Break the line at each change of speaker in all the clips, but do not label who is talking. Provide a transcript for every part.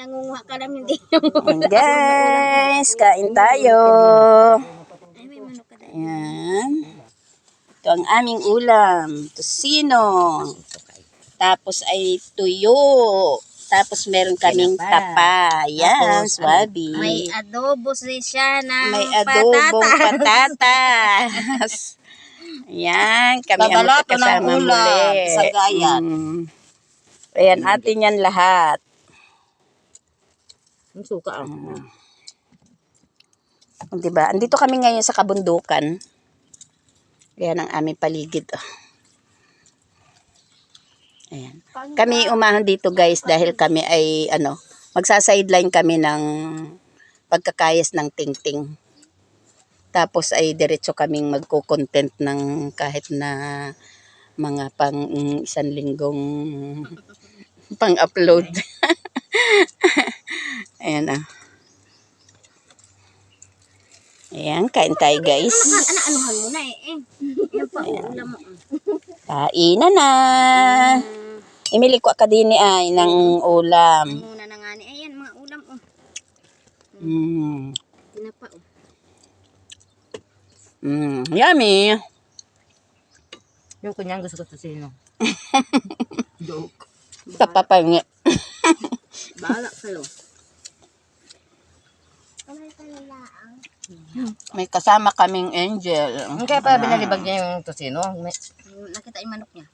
nangunguha ka lang hindi.
Ayan, guys, kain tayo.
Ay, may manok ka dahil.
Ayan. Ito ang aming ulam. Tosino. Tapos ay tuyo. Tapos meron kaming tapa. Ayan, swabi.
May adobo si siya ng
May adobong
patatas.
patatas. Ayan, kami ang
Babalato ng
magkasama
ulam
muli.
sa gayat.
Mm. Ayan, atin yan lahat.
Ang suka ah.
Diba? Andito kami ngayon sa kabundukan. Ayan ang aming paligid. oh. Ayan. Kami umahan dito guys dahil kami ay ano, magsa-sideline kami ng pagkakayas ng tingting. Tapos ay diretso kaming magko-content ng kahit na mga pang mm, isang linggong pang-upload. Ayan ah. Ayan, kain tayo guys.
Ano, anuhan mo na eh. eh. Yan pa, ulam mo.
Kainan na. Imili ko akadini ay ng ulam.
Muna na nga ni. Ayan, mga ulam. Oh.
Mm.
Tinapa. Oh.
Mm. Yummy.
Yung kunyang gusto ko sa sino. Joke.
Tapapangi.
Bahala kayo.
May kasama kaming angel.
Ang kaya pa binalibag niya yung tosino. May,
Nakita yung manok niya.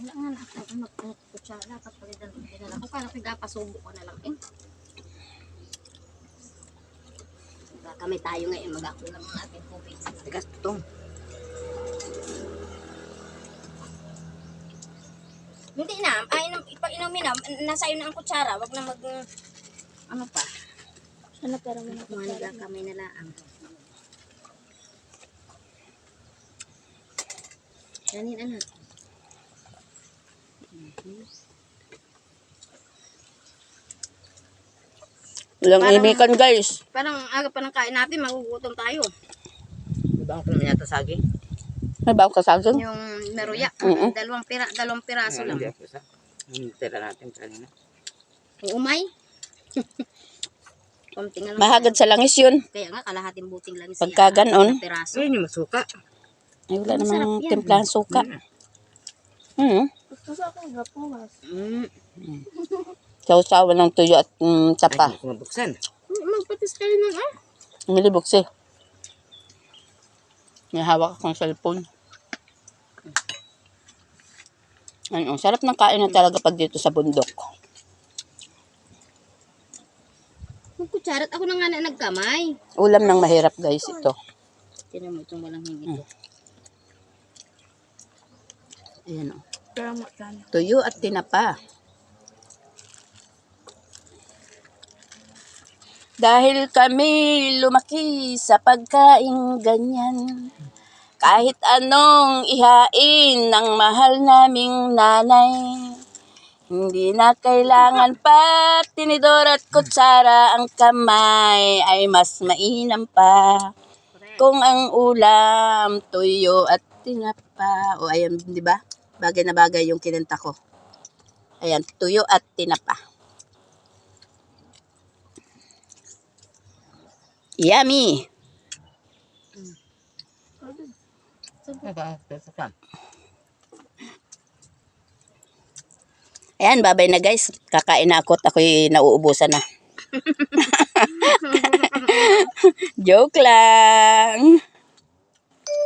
Wala nga na. Ang manok ko. Kutsara. Dapat palitan. Ko. Kaya pinapasubo ko na lang eh. Baka kami tayo ngayon. Mag-akulang ng ating tubig.
tigas itong.
Hindi na. Ay, inom, pag inumin na, nasa iyo na ang kutsara. Wag na mag... Ano pa? Ano pero mo na kutsara? kami na lang. Yanin anak.
Walang imikan guys.
Parang aga pa ng kain natin, magugutom tayo.
Diba ako naman yata sagi?
May bago kasagin?
Yung meruya,
Mm-mm.
dalawang pira, dalawang piraso lang.
Hindi ako sa. Hindi tira natin kanina.
Yung umay. Konting lang.
Mahagad sa langis yun.
Kaya nga, kalahating buting lang
Pagka ganon.
piraso.
Ayun yung masuka.
Ay, wala namang
yan.
timplahan suka. Hmm.
Mm.
Sausawa ng tuyo at mm,
Ay,
tapa.
hindi ko mabuksan.
Magpatis ka rin ng ah.
Milibok si. May hawak akong cellphone. Ano, sarap ng kain na talaga pag dito sa bundok.
Magkutsarat ako na nga na nagkamay.
Ulam ng mahirap guys ito.
Tinan mo itong walang hingi ko.
Ayan o. Tuyo at tinapa. Dahil kami lumaki sa pagkain ganyan. Kahit anong ihain ng mahal naming nanay. Hindi na kailangan pa tinidor at kutsara ang kamay ay mas mainam pa. Kung ang ulam, tuyo at tinapa. O ayan, di ba? Bagay na bagay yung kinenta ko. Ayan, tuyo at tinapa. Yummy! Ayan, babay na guys. Kakain na ako at ako'y nauubusan na. Joke lang.